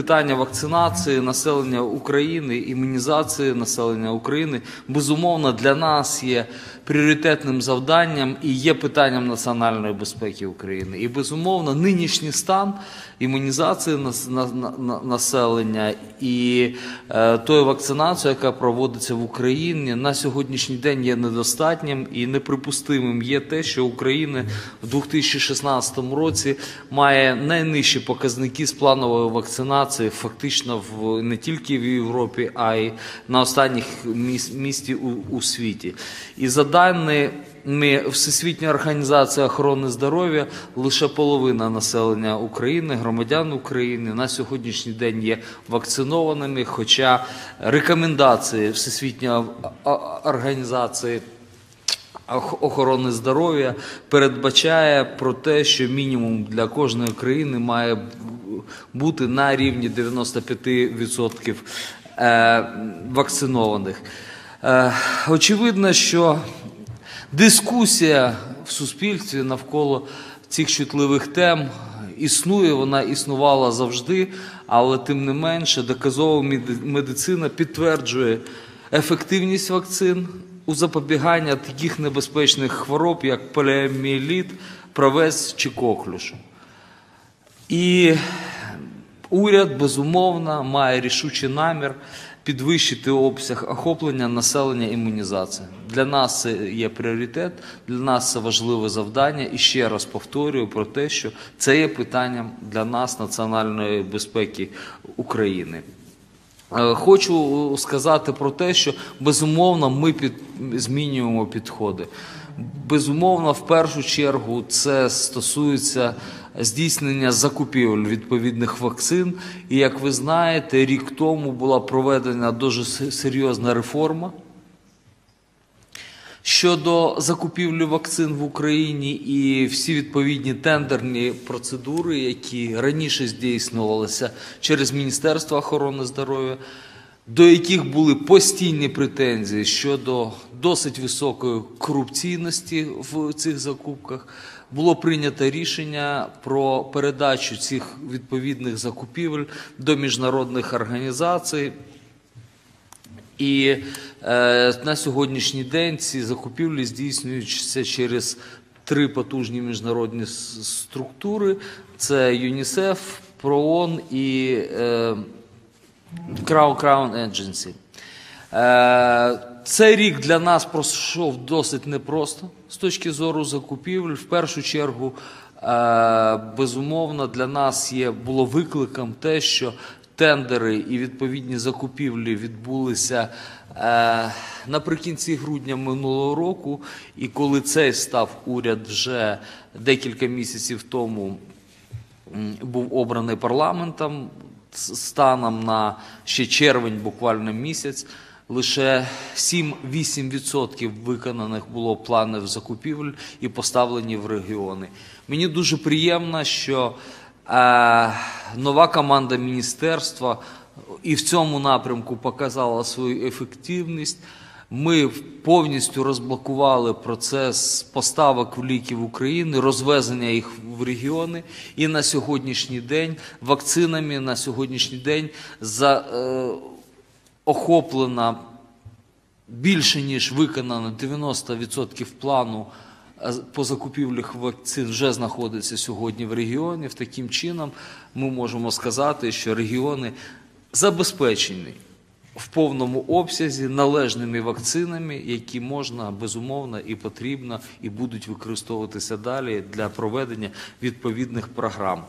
питання вакцинації населення України, імунізації населення України безумовно для нас є пріоритетним завданням і є питанням національної безпеки України. І безумовно, нинішній стан імунізації нас- на- на- на- населення і е, тої вакцинації, яка проводиться в Україні, на сьогоднішній день є недостатнім і неприпустимим є те, що Україна в 2016 році має найнижчі показники з планової вакцинації, фактично в не тільки в Європі, а й на останніх міс- місці у, у світі. І за даними Всесвітньої організації охорони здоров'я, лише половина населення України, громадян України на сьогоднішній день є вакцинованими. Хоча рекомендації Всесвітньої організації охорони здоров'я передбачає про те, що мінімум для кожної країни має бути на рівні 95% е, вакцинованих. Е, Очевидно, що дискусія в суспільстві навколо цих чутливих тем існує, вона існувала завжди, але тим не менше доказова медицина підтверджує ефективність вакцин у запобігання таких небезпечних хвороб, як поліоміеліт, правець чи коклюш. І уряд безумовно має рішучий намір підвищити обсяг охоплення населення імунізації. Для нас це є пріоритет, для нас це важливе завдання. І ще раз повторюю про те, що це є питанням для нас національної безпеки України. Е, Хочу сказати про те, що безумовно ми під, змінюємо підходи. Безумовно, в першу чергу це стосується здійснення закупівель відповідних вакцин. І як ви знаєте, рік тому була проведена дуже серйозна реформа щодо закупівлі вакцин в Україні і всі відповідні тендерні процедури, які раніше здійснювалися через Міністерство охорони здоров'я, до яких були постійні претензії щодо досить високої корупційності в цих закупках, було прийнято рішення про передачу цих відповідних закупівель до міжнародних організацій. І е, на сьогоднішній день ці закупівлі здійснюються через три потужні міжнародні структури: це ЮНІСЕФ, ПРООН і е, Crown Agency. Е, Цей рік для нас пройшов досить непросто з точки зору закупівель. В першу чергу, е, безумовно, для нас є було викликом те, що тендери і відповідні закупівлі відбулися е, наприкінці грудня минулого року. І коли цей став уряд вже декілька місяців тому був обраний парламентом станом на ще червень, буквально місяць. Лише 7-8% виконаних було планів закупівель і поставлені в регіони. Мені дуже приємно, що е, нова команда міністерства і в цьому напрямку показала свою ефективність. Ми повністю розблокували процес поставок в ліків України, розвезення їх в регіони. І на сьогоднішній день вакцинами на сьогоднішній день за, е, охоплена більше ніж виконано 90% плану по закупівлях вакцин вже знаходиться сьогодні в регіоні. Таким чином ми можемо сказати, що регіони забезпечені в повному обсязі належними вакцинами, які можна безумовно і потрібно, і будуть використовуватися далі для проведення відповідних програм.